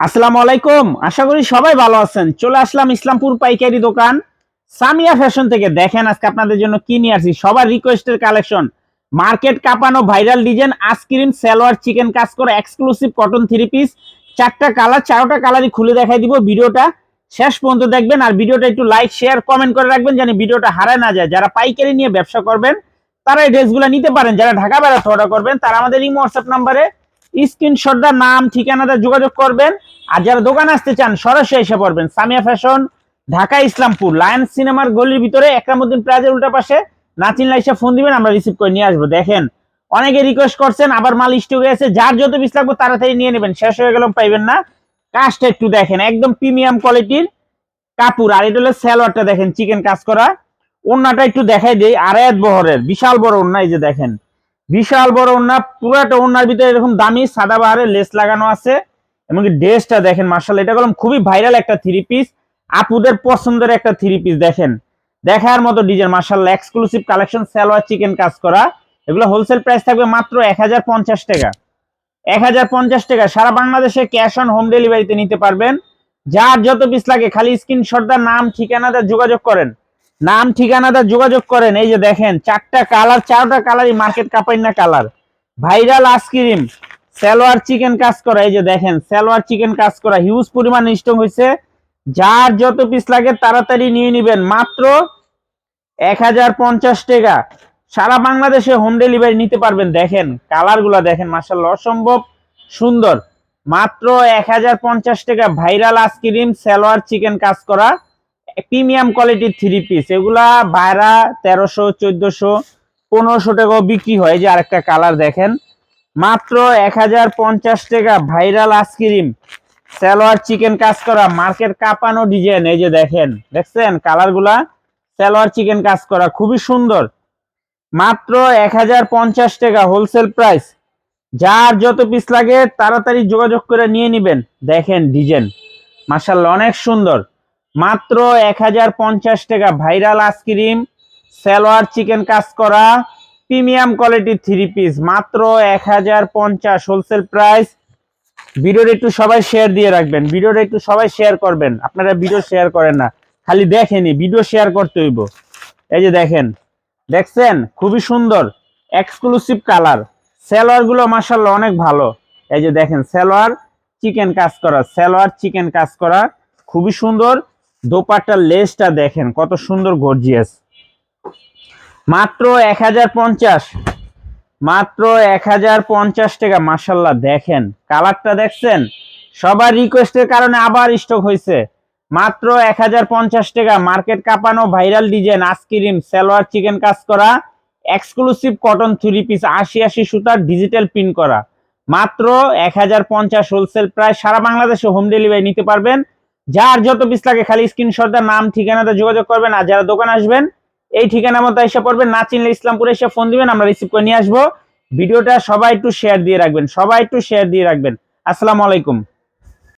আসসালামু আলাইকুম। আশা করি সবাই ভালো আছেন। চলে আসলাম ইসলামপুর পাইকারি দোকান। সামিয়া ফ্যাশন থেকে দেখেন আজকে আপনাদের জন্য কি নিয়ে আসছি। সবার রিকোয়েস্টের কালেকশন মার্কেট কাঁপানো viral design ice cream salwar chikan কাজ করে এক্সক্লুসিভ কটন থ্রি পিস চারটা কালার চারোটা কালারই খুলে দেখাই দিব ভিডিওটা। শেষ পর্যন্ত দেখবেন আর ভিডিওটা একটু লাইক শেয়ার কমেন্ট করে রাখবেন যেন ভিডিওটা হারায় না যায়। যারা পাইকারি নিয়ে ব্যবসা করবেন, তারা এই ড্রেসগুলো নিতে পারেন। যারা ঢাকা বেড়াতে অর্ডার করবেন, তারা আমাদের এই হোয়াটসঅ্যাপ নাম্বারে স্ক্রিনশটটা নাম ঠিকানাটা যোগাযোগ করবেন। আর যারা দোকান আসতে চান, সরাসরি এসে পড়বেন। সামিয়া ফ্যাশন, ঢাকা, ইসলামপুর। লায়ন সিনেমার গলির ভিতরে একরামুদ্দিন প্লাজার উল্টা পাশে। নাচিন লাইসা ফোন দিবেন, আমরা রিসিভ করে নিয়ে আসব। দেখেন, অনেকে রিকোয়েস্ট করছেন, আবার মাল স্টক আছে। যার যত পিস লাগবে, তাড়াতাড়ি নিয়ে নেবেন। শেষ হয়ে গেলেও পাইবেন না। কাজটা একটু দেখেন, একদম প্রিমিয়াম কোয়ালিটির কাপড়। আর এটা হলো স্যালোয়ারটা দেখেন চিকেন কাজ করা। ওন্নাটা একটু দেখাই দেই আড়ায়াত বহরের। বিশাল বড় ওন্না, এই যে দেখেন। বিশাল বড় ওন্না পুরোটা ওন্নার ভিতরে এরকম দামি সাদা বাহারের লেস লাগানো আছে এমনকি ড্রেসটা দেখেন মার্শাল এটা কলম খুবই ভাইরাল একটা থ্রি পিস আপুদের পছন্দের একটা থ্রি পিস দেখেন। দেখার মতো design martial exclusive collection salwar chikan কাজ করা, এগুলো হোলসেল প্রাইস থাকবে মাত্র এক হাজার পঞ্চাশ টাকা। এক হাজার পঞ্চাশ টাকা, সারা বাংলাদেশে ক্যাশ অন হোম ডেলিভারিতে নিতে পারবেন। যার যত পিস লাগে, খালি স্ক্রিনশটদার নাম ঠিকানাদার যোগাযোগ করেন। নাম ঠিকানাদার যোগাযোগ করেন। এই যে দেখেন, চারটা কালার চারটা কালারই মার্কেট কাপাই না colour viral ice cream salwar chikan কাজ করা। এই যে দেখেন সালোয়ার চিকেন কাজ করা। হিউজ পরিমাণ স্টক হয়েছে যার যত পিস লাগে তাড়াতাড়ি নিয়ে নেবেন। মাত্র এক হাজার পঞ্চাশ টাকা। সারা বাংলাদেশে হোম ডেলিভারি নিতে পারবেন। দেখেন কালারগুলা দেখেন মার্শাল্লাহ অসম্ভব সুন্দর। মাত্র এক হাজার পঞ্চাশ টাকা। ভাইরাল আইসক্রিম সালোয়ার চিকেন কাজ করা। প্রিমিয়াম কোয়ালিটির থ্রি পিস এগুলা বাইরা তেরোশো, চোদ্দশো, পনেরোশো টাকাও বিক্রি হয়। যে আরেকটা কালার দেখেন, মাত্র এক হাজার পঞ্চাশ টাকা ভাইরাল আইসক্রিম সালোয়ার চিকেন কাজ করা মার্কেট কাঁপানো ডিজাইন এই যে দেখেন, দেখছেন কালারগুলা? সালোয়ার চিকেন কাজ করা, খুবই সুন্দর। মাত্র এক হাজার পঞ্চাশ টাকা হোলসেল প্রাইস যার যত পিস লাগে, তাড়াতাড়ি যোগাযোগ করে নিয়ে নিবেন। দেখেন ডিজাইন মার্শাল অনেক সুন্দর। মাত্র এক হাজার পঞ্চাশ টাকা ভাইরাল আইসক্রিম, সালোয়ার চিকেন কাজ করা, প্রিমিয়াম কোয়ালিটির থ্রি পিস, মাত্র এক হাজার পঞ্চাশ হোলসেল প্রাইস। ভিডিওটা একটু সবাই শেয়ার দিয়ে রাখবেন, ভিডিওটা একটু সবাই শেয়ার করবেন, আপনারা ভিডিও শেয়ার করেন না, খালি দেখেনি ভিডিও শেয়ার করতে হইব। এই যে দেখেন, দেখছেন? খুবই সুন্দর এক্সক্লুসিভ কালারগুলো মাসাল্লাহ অনেক ভালো। এই যে দেখেন, সালোয়ার চিকেন কাজ করা, সালোয়ার চিকেন কাজ করা, খুবই সুন্দর। দোপাট্টার লেসটা দেখেন, কত সুন্দর গর্জিয়াস মাত্র এক হাজার পঞ্চাশ। মাত্র এক হাজার পঞ্চাশ টাকা মাসাল্লাহ দেখেন। কালারটা দেখছেন? সবার রিকোয়েস্টের কারণে আবার স্টক হয়েছে মাত্র এক হাজার পঞ্চাশ টাকা মার্কেট কাঁপানো viral design ice cream salwar chikan কাজ করা এক্সক্লুসিভ কটন থ্রি পিস আশি আশি সুতার ডিজিটাল প্রিন্ট করা। মাত্র এক হাজার পঞ্চাশ হোলসেল প্রায় সারা বাংলাদেশে হোম ডেলিভারি নিতে পারবেন। যার যত পিস লাগে খালি স্ক্রিনশটটা নাম, ঠিকানাতে যোগাযোগ করবেন আর যারা দোকান আসবেন, এই ঠিকানা মতো এসে পড়বেন, না চিনলে ইসলামপুরে এসে ফোন দিবেন, আমরা রিসিভ করে নিয়ে আসব। ভিডিওটা সবাই একটু শেয়ার দিয়ে রাখবেন, সবাই একটু শেয়ার দিয়ে রাখবেন। আসসালামু আলাইকুম।